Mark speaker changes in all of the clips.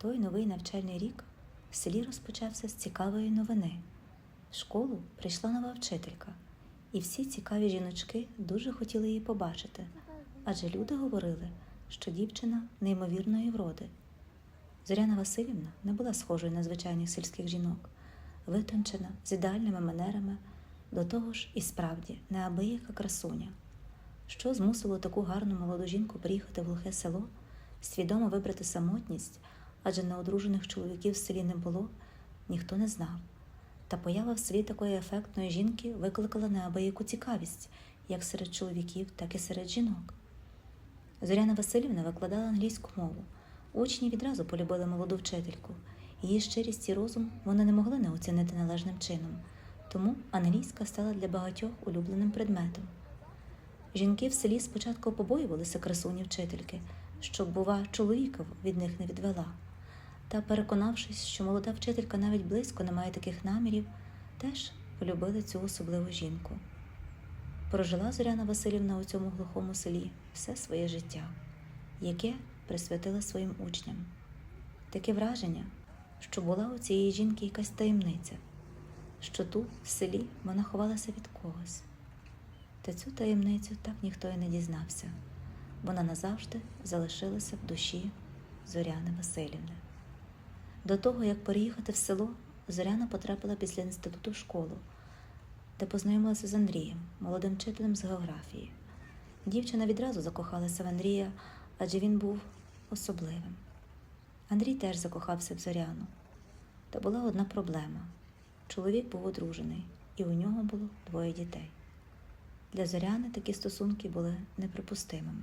Speaker 1: Той новий навчальний рік в селі розпочався з цікавої новини. В школу прийшла нова вчителька, і всі цікаві жіночки дуже хотіли її побачити, адже люди говорили, що дівчина неймовірної вроди. Зоряна Васильівна не була схожою на звичайних сільських жінок, витончена, з ідеальними манерами, до того ж і справді неабияка красуня. Що змусило таку гарну молоду жінку приїхати в глухе село, свідомо вибрати самотність, адже неодружених чоловіків в селі не було, ніхто не знав. Та поява в селі такої ефектної жінки викликала неабияку цікавість як серед чоловіків, так і серед жінок. Зоряна Васильівна викладала англійську мову. Учні відразу полюбили молоду вчительку. Її щирість і розум вони не могли не оцінити належним чином, тому англійська стала для багатьох улюбленим предметом. Жінки в селі спочатку побоювалися красуні вчительки, щоб, бува, чоловіка від них не відвела. Та, переконавшись, що молода вчителька навіть близько не має таких намірів, теж полюбили цю особливу жінку. Прожила Зоряна Васильівна у цьому глухому селі все своє життя, яке присвятила своїм учням. Таке враження, що була у цієї жінки якась таємниця, що тут, в селі, вона ховалася від когось. Та цю таємницю так ніхто і не дізнався. Вона назавжди залишилася в душі Зоряни Васильівни. До того, як переїхати в село, Зоряна потрапила після інституту в школу, де познайомилася з Андрієм, молодим вчителем з географії. Дівчина відразу закохалася в Андрія, адже він був особливим. Андрій теж закохався в Зоряну. Та була одна проблема: чоловік був одружений, і у нього було двоє дітей. Для Зоряни такі стосунки були неприпустимими.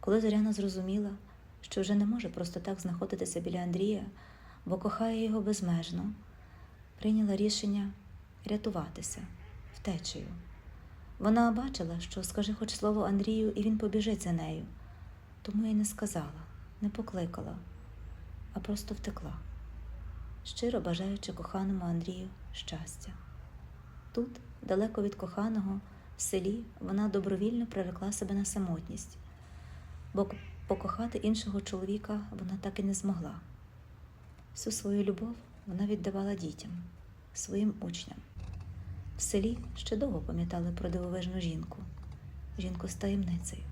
Speaker 1: Коли Зоряна зрозуміла, що вже не може просто так знаходитися біля Андрія, бо кохає його безмежно, прийняла рішення рятуватися втечею. Вона бачила, що скаже хоч слово Андрію, і він побіжить за нею, тому й не сказала, не покликала, а просто втекла, щиро бажаючи коханому Андрію щастя. Тут, далеко від коханого, в селі, вона добровільно прирекла себе на самотність, бо покохати іншого чоловіка вона так і не змогла. Всю свою любов вона віддавала дітям, своїм учням. В селі ще довго пам'ятали про дивовижну жінку, жінку з таємницею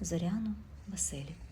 Speaker 1: Зоряну Василівну.